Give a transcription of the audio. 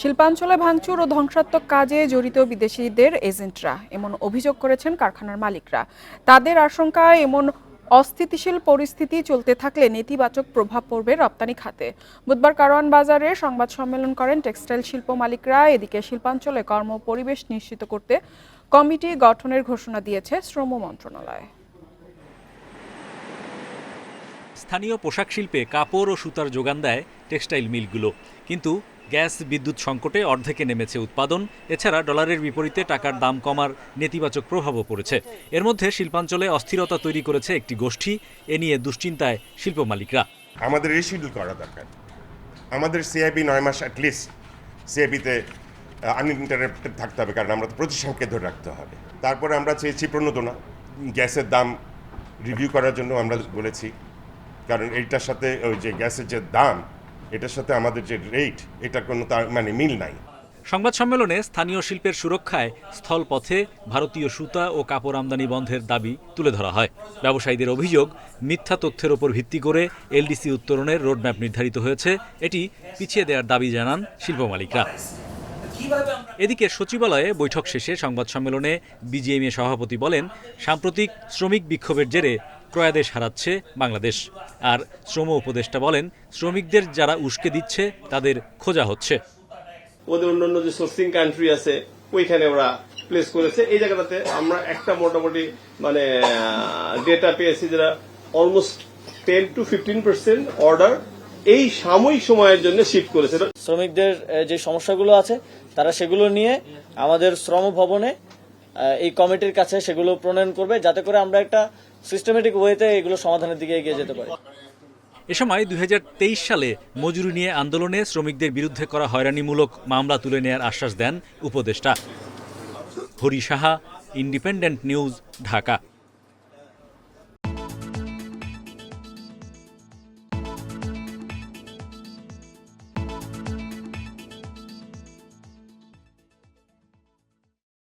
শিল্পাঞ্চলে ভাঙচুর ও ধ্বংসাত্মক কাজে জড়িত বিদেশিদের এজেন্টরা, এমন অভিযোগ করেছেন কারখানার মালিকরা। তাদের আশঙ্কা এমন অস্থিতিশীল পরিস্থিতি চলতে থাকলে নেতিবাচক প্রভাব পড়বে রপ্তানি খাতে। বুধবার কারওয়ান বাজারে সংবাদ সম্মেলন করেন টেক্সটাইল শিল্প মালিকরা। এদিকে শিল্পাঞ্চলে কর্ম পরিবেশ নিশ্চিত করতে কমিটি গঠনের ঘোষণা দিয়েছে শ্রম মন্ত্রণালয়। স্থানীয় পোশাক শিল্পে কাপড় ও সুতার যোগান দেয় টেক্সটাইল মিলগুলো। কিন্তু গ্যাস, বিদ্যুৎ সংকটে অর্ধেকে নেমেছে উৎপাদন। এছাড়া ডলারের বিপরীতে টাকার দাম কমার নেতিবাচক প্রভাবও পড়েছে। এর মধ্যে শিল্পাঞ্চলে অস্থিরতা তৈরি করেছে একটি গোষ্ঠী। এ নিয়ে দুশ্চিন্তায় শিল্প মালিকরা। আমাদের রিশিডিউল করা দরকার। আমাদের সিআইবি নয় মাস অ্যাটলিস্ট সিআইবিতে আনইন্টারাপ্টেড থাকতে হবে, কারণ আমরা তো প্রতিষ্ঠানকে ধরে রাখতে হবে। তারপরে আমরা চেয়েছি প্রণোদনা, গ্যাসের দাম রিভিউ করার জন্য আমরা বলেছি। কারণ এইটার সাথে ওই যে গ্যাসের যে দাম এটার সাথে আমাদের যে রেট এটা কোনো তার মানে মিল নাই। সংবাদ সম্মেলনে স্থানীয় শিল্পের সুরক্ষায় স্থলপথে ভারতীয় সুতা ও কাপড় আমদানি বন্ধের দাবি তুলে ধরা হয়। ব্যবসায়ীদের অভিযোগ, মিথ্যা তথ্যের ওপর ভিত্তি করে এলডিসি উত্তরণের রোডম্যাপ নির্ধারিত হয়েছে। এটি পিছিয়ে দেওয়ার দাবি জানান শিল্প মালিকরা। এদিকে সচিবালয়ে বৈঠক শেষে সংবাদ সম্মেলনে বিজিএমএ সভাপতি বলেন সাম্প্রতিক শ্রমিক বিক্ষোভের জেরে ক্রয়াদেশ হারাচ্ছে বাংলাদেশ। আর শ্রম উপদেষ্টা বলেন শ্রমিকদের যারা উস্কে দিচ্ছে তাদের খোঁজা হচ্ছে। ওদের অন্যান্য যে সোর্সিং কান্ট্রি আছে ওইখানে ওরা প্লেস করেছে। এই জায়গাটাতে আমরা একটা মোটামুটি মানে ডেটা পেয়েছি যারা almost ten to fifteen percent order এই সাময়িক সময়ের জন্য শিফট করেছে। শ্রমিকদের যে সমস্যাগুলো আছে, তারা সেগুলো নিয়ে আমাদের শ্রম ভবনে এই কমিটির কাছে সেগুলো প্রণয়ন করবে, যাতে করে আমরা একটা সিস্টেমেটিক ওয়েতে এগুলো সমাধানের দিকে এগিয়ে যেতে পারি। এ সময় দু হাজার তেইশ সালে মজুরি নিয়ে আন্দোলনে শ্রমিকদের বিরুদ্ধে করা হয়রানিমূলক মামলা তুলে নেয়ার আশ্বাস দেন উপদেষ্টা। Hari Saha Independent News Dhaka.